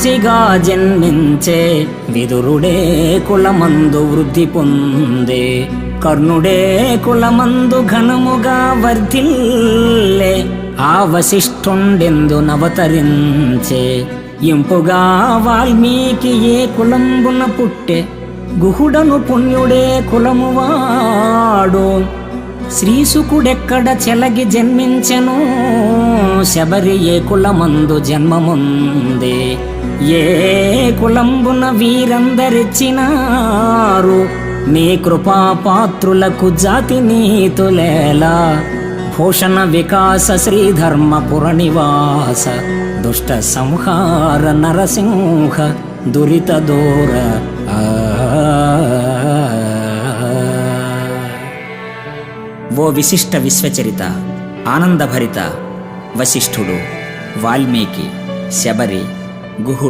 మహర్షిగా జన్మించే విదురుడే కులమందు వృద్ధి పొందే కర్ణుడే కులమందు ఘనముగా వర్ధిల్లే ఆ వశిష్ఠుండెందు నవతరించే ఇంపుగా వాల్మీకి ఏ కులంబున పుట్టే గుహుడను పుణ్యుడే కులమువాడు. శ్రీసుకుడెక్కడ చెలగి జన్మించెను? శబరి ఏ కులమందు జన్మముందే. ఏ కులంబున వీరందరిచ్చినారు? నీ కృపాపాత్రులకు జాతి నీతులేలా. భూషణ వికాస శ్రీధర్మపుర నివాస దుష్ట సంహార నరసింహ దురిత దూర. ఆ. ఓ విశిష్ట విశ్వచరిత ఆనందభరిత వశిష్ఠుడు వాల్మీకి శబరి గుహు